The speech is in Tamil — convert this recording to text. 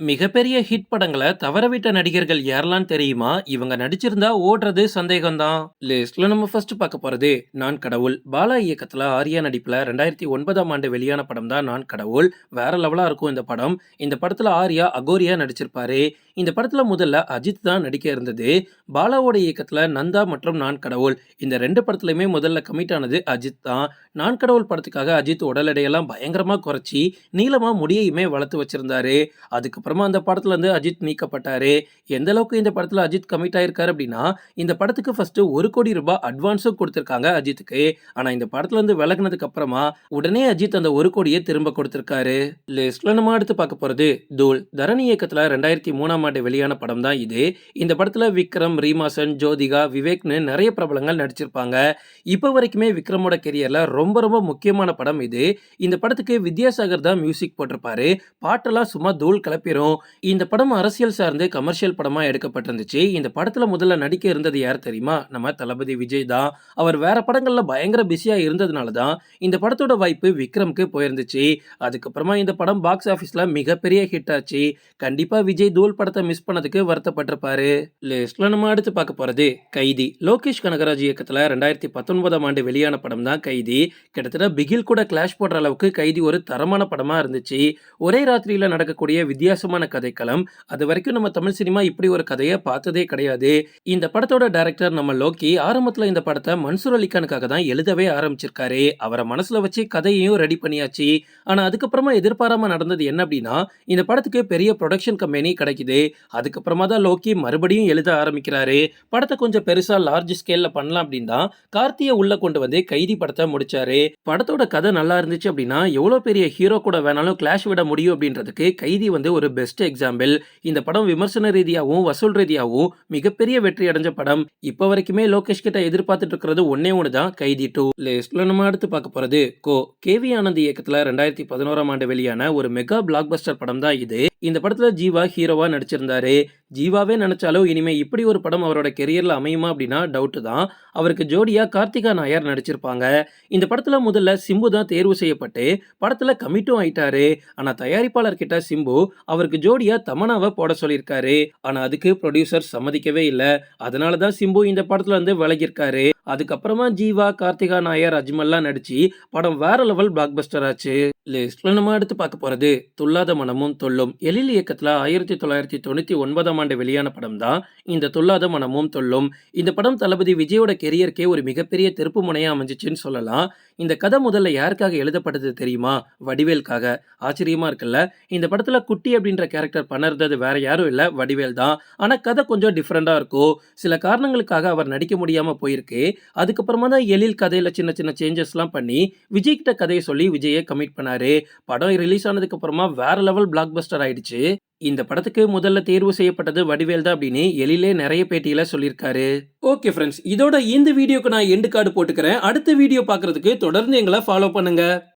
மிகப்பெரிய ஹிட் படங்களை தவறவிட்ட நடிகர்கள் யாரெல்லாம் தெரியுமா? இவங்க நடிச்சிருந்தா ஓடுறது சந்தேகம் தான். லிஸ்ட்ல நம்ம ஃபர்ஸ்ட் பார்க்க போறது நான் கடவுள். பாலா இயக்கத்துல ஆர்யா நடிப்புல 2009ஆம் ஆண்டு வெளியான படம் தான் நான் கடவுள். வேற லெவலா இருக்கும் இந்த படம். இந்த படத்துல ஆர்யா அகோரியா நடிச்சிருப்பாரு. இந்த படத்துல முதல்ல அஜித் தான் நடிக்க இருந்தது. பாலாவோட இயக்கத்துல நந்தா மற்றும் நான் கடவுள் இந்த ரெண்டு படத்துலயுமே முதல்ல கமிட் ஆனது அஜித் தான். நான் கடவுள் படத்துக்காக அஜித் உடல் எடையெல்லாம் பயங்கரமா குறைச்சி நீளமா முடியையுமே வளர்த்து வச்சிருந்தாரு. அதுக்கு அப்புறமா அந்த படத்துல இருந்து அஜித் நீக்கப்பட்டாரு. எந்த அளவுக்கு இந்த படத்துல அஜித் கமிட் ஆயிருக்காரு அப்படின்னா, இந்த படத்துக்கு ஃபர்ஸ்ட் ஒரு கோடி ரூபாய் அட்வான்ஸும் கொடுத்திருக்காங்க அஜித்துக்கு. ஆனா இந்த படத்துல இருந்து விலகுனதுக்கு அப்புறமா உடனே அஜித் அந்த ஒரு கோடியை திரும்ப கொடுத்திருக்காரு. லிஸ்ட்ல நம்ம அடுத்து பார்க்க போறது தூள். தரணி இயக்கத்துல 2003ஆம் ஆண்டு வெளியான படம் தான் இது. இந்த படத்துல விக்ரம், ரீமாசன் ஜோதிகா, விவேக்னு நிறைய பிரபலங்கள் நடிச்சிருப்பாங்க. இப்போ வரைக்குமே விக்ரமோட கெரியர்ல ரொம்ப ரொம்ப முக்கியமான படம் இது. இந்த படத்துக்கு வித்யாசாகர் தான் மியூசிக் போட்டிருப்பாரு. பாட்டெல்லாம் சும்மா தூள் கிளப்பிரும். இந்த படம் அரசியல் சார்ந்து கமர்ஷியல் படமா எடுக்கப்பட்டிருந்துச்சு. இந்த படத்துல முதல்ல நடிக்க இருந்தது யார் தெரியுமா? நம்ம தளபதி விஜய் தான். அவர் வேற படங்கள்ல பயங்கர பிஸியா இருந்ததுனால தான் இந்த படத்தோட வாய்ப்பு விக்ரம்க்கு போயிருந்துச்சு. அதுக்கப்புறமா இந்த படம் பாக்ஸ் ஆபீஸ்ல மிகப்பெரிய ஹிட் ஆச்சு. கண்டிப்பா விஜய் தூள் படத்தை மிஸ் பண்ணதுக்கு வருத்தப்பட்டிருப்பாரு. லிஸ்ட்ல நம்ம அடுத்து பார்க்க போறது கைதி. லோகேஷ் கனகராஜ் இயக்கத்துல 2019ஆம் ஆண்டு வெளியான படம் தான் கைதி. கிட்டத்தட்ட பிகில் கூட கிளாஷ் போடுற அளவுக்கு கைதி ஒரு தரமான படமா இருந்துச்சு. ஒரே ராத்திரியில நடக்கக்கூடிய வித்தியாசமான கதைக்களம். அது வரைக்கும் நம்ம தமிழ் சினிமா இப்படி ஒரு கதையை பார்த்ததே கிடையாது. இந்த படத்தோட டைரக்டர் நம்ம லோக்கி ஆரம்பத்துல இந்த படத்தை மன்சூர் அலிகானுக்காக தான் எழுதவே ஆரம்பிச்சிருக்காரு. அவரை மனசுல வச்சு கதையையும் ரெடி பண்ணியாச்சு. ஆனா அதுக்கப்புறமா எதிர்பாராம நடந்தது என்ன அப்படின்னா, இந்த படத்துக்கு பெரிய ப்ரொடக்ஷன் கம்பெனி கிடைக்குது. அதுக்கப்புறமா தான் லோக்கி மறுபடியும் எழுத ஆரம்பிக்கிறாரு. படத்தை கொஞ்சம் பெருசா லார்ஜ் ஸ்கேல்ல பண்ணலாம் அப்படின்னா கார்த்தியை உள்ள கொண்டு வந்து கைதி படத்தை முடிச்சாரு. படத்தோட கதை நல்லா இருந்துச்சு அப்படின்னா எவ்வளவு பெரிய ஹீரோ கூட வேணாலும் கிளாஷ் விட முடியும் அப்படின்றதுக்கு கைதி வந்து ஒரு பெஸ்ட் எக்ஸாம்பிள். இந்த படம் விமர்சன ரீதியாகவும் வசூல் ரீதியாகவும் மிகப்பெரிய வெற்றி அடைஞ்ச படம். இப்ப வரைக்குமே லோகேஷ் கிட்ட எதிர்பார்த்துட்டு இருக்கிறது ஒன்னே ஒன்று தான் கைதி டூ லிஸ்ட்ல நம்ம அடுத்து பார்க்க போறது கோ. கே வி ஆனந்த் இயக்கத்துல 2011ஆம் ஆண்டு வெளியான ஒரு மெகா பிளாக் பஸ்டர் படம் தான் இது. இந்த படத்தில் ஜீவா ஹீரோவாக நடிச்சிருந்தாரு. ஜீவாவே நினச்சாலும் இனிமேல் இப்படி ஒரு படம் அவரோட கெரியரில் அமையுமா அப்படின்னா டவுட்டு தான். அவருக்கு ஜோடியாக கார்த்திகா நாயர் நடிச்சிருப்பாங்க. இந்த படத்தில் முதல்ல சிம்பு தான் தேர்வு செய்யப்பட்டு படத்தில் கமிட்டும் ஆயிட்டாரு. ஆனால் தயாரிப்பாளர் கிட்ட சிம்பு அவருக்கு ஜோடியாக தமனாவை போட சொல்லியிருக்காரு. ஆனால் அதுக்கு ப்ரொடியூசர் சம்மதிக்கவே இல்லை அதனால தான் சிம்பு இந்த படத்தில் வந்து விலகியிருக்காரு. அதுக்கப்புறமா ஜீவா, கார்த்திகா நாயர், அஜ்மல்லாம் நடிச்சு படம் வேற லெவல் பிளாக் பஸ்டர் ஆச்சு. லிஸ்ட்ல நம்ம எடுத்து பார்க்க போறது துல்லாத மனமும் தொல்லும். எழில் இயக்கத்தில் ஆயிரத்தி தொள்ளாயிரத்தி தொண்ணூற்றி ஒன்பதாம் ஆண்டு வெளியான படம் தான் இந்த தொல்லாத மனமும் தொல்லும். இந்த படம் தளபதி விஜயோட கெரியருக்கே ஒரு மிகப்பெரிய திருப்பு முனையாக அமைஞ்சிச்சுன்னு சொல்லலாம். இந்த கதை முதல்ல யாருக்காக எழுதப்பட்டது தெரியுமா? வடிவேலுக்காக. ஆச்சரியமாக இருக்குல்ல? இந்த படத்தில் குட்டி அப்படின்ற கேரக்டர் பண்ணுறது வேற யாரும் இல்லை வடிவேல் தான். ஆனால் கதை கொஞ்சம் டிஃப்ரெண்ட்டாக இருக்கும். சில காரணங்களுக்காக அவர் நடிக்க முடியாமல் போயிருக்கு. அதுக்கப்புறமா தான் எழில் கதையில் சின்ன சின்ன சேஞ்சஸ்லாம் பண்ணி விஜய்கிட்ட கதையை சொல்லி விஜயை கமிட் பண்ணார் படம் ரிலீஸ் ஆனதுக்கப்புறமா வேற லெவல் பிளாக் பஸ்டர் ஆயிடுச்சு. இந்த படத்துக்கு முதல்ல தேர்வு செய்யப்பட்டது வடிவேல் தான் அப்படின்னு எழிலே நிறைய பேட்டியில சொல்லியிருக்காரு. ஓகே ஃப்ரெண்ட்ஸ் இதோட இந்த வீடியோக்கு நான் எண்டு கார்டு போட்டுக்கிறேன். அடுத்த வீடியோ பார்க்கறதுக்கு தொடர்ந்து எங்களை ஃபாலோ பண்ணுங்க.